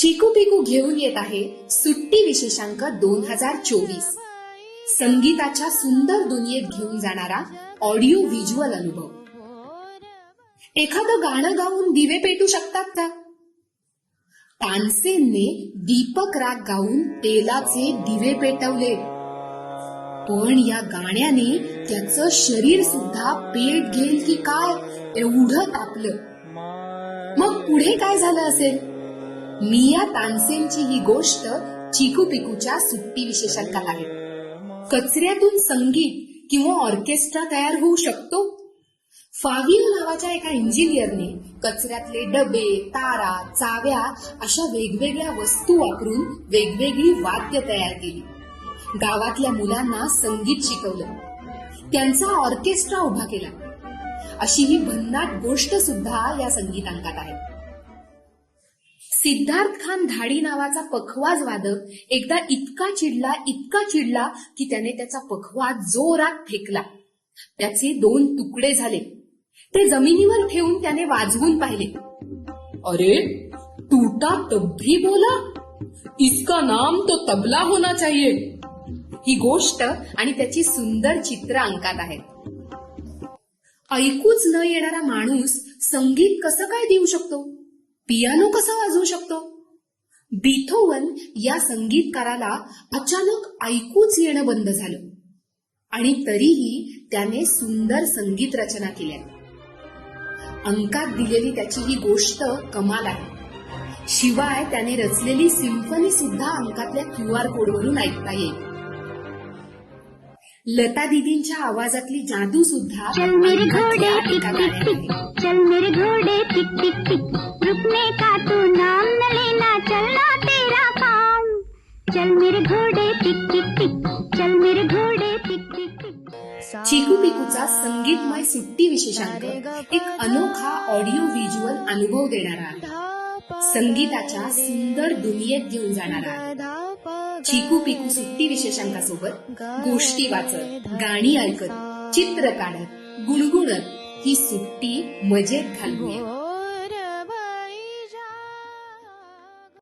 चिकू पिकू घेऊन येत आहे सुट्टी विशेषांक दोन हजार चोवीस. संगीताच्या सुंदर दुनियेत घेऊन जाणारा ऑडिओ व्हिज्युअल अनुभव. एखादं गाणं गाऊन दिवे पेटू शकतात का? तानसेनने दीपक राग गाऊन तेलाचे दिवे पेटवले. पण या गाण्याने त्याचं शरीर सुद्धा पेट घेईल की काय एवढं तापलं. मग पुढे काय झालं असेल? मिया तानसेनची ही गोष्ट चिकू पिकूच्या सुट्टी विशेषांकात आहे. कचऱ्यातून संगीत किंवा ऑर्केस्ट्रा तयार होऊ शकतो? फाविओ नावाच्या एका इंजिनियरने कचऱ्यातले डबे तारा चाव्या अशा वेगवेगळ्या वस्तू वापरून वेगवेगळी वाद्य तयार केली. गावातल्या मुलांना संगीत शिकवलं. त्यांचा ऑर्केस्ट्रा उभा केला. अशी ही भन्नाट गोष्ट सुद्धा या संगीतांकात आहे. सिद्धार्थ खान धाडी नावाचा पखवाज वादक एकदा इतका चिडला इतका चिडला की त्याने त्याचा पखवाज जोरात फेकला. त्याचे दोन तुकडे झाले. ते जमिनीवर ठेवून त्याने वाजवून पाहिले. अरे टूटा तब भी बोला. इसका नाम तो तबला होना चाहिए. ही गोष्ट आणि त्याची सुंदर चित्र अंकात आहेत ऐकूच न येणारा माणूस संगीत कसं काय देऊ शकतो? पियानो कसा वाजवू शकतो? बिथोवन या संगीतकाराला अचानक ऐकूच येणं बंद झालं. आणि तरीही त्याने सुंदर संगीत रचना केल्या अंकात दिलेली त्याची ही गोष्ट कमाल आहे. शिवाय त्याने रचलेली सिम्फनी सुद्धा अंकातल्या क्यू आर कोडवरून ऐकता येईल. लता दीदींच्या आवाजातली जादू सुद्धा चल मेरे घोड़े टिक टिक टिक. चल मेरे घोड़े टिक टिक टिक. रुकने का तू नाम न लेना चलना तेरा काम. चल मेरे घोड़े टिक टिक टिक. चल मेरे घोड़े टिक टिक टिक. चिकू पिकूचा संगीतमय सुट्टी विशेषांक. एक अनोखा ऑडिओ व्हिज्युअल अनुभव देणारा आहे. संगीताच्या सुंदर दुनियेत घेऊन जाणारा चिकू पिकू सुट्टी विशेषांकासोबत गोष्टी वाचत गाणी ऐकत चित्र काढत गुणगुणत ही सुट्टी मजेत घालूया.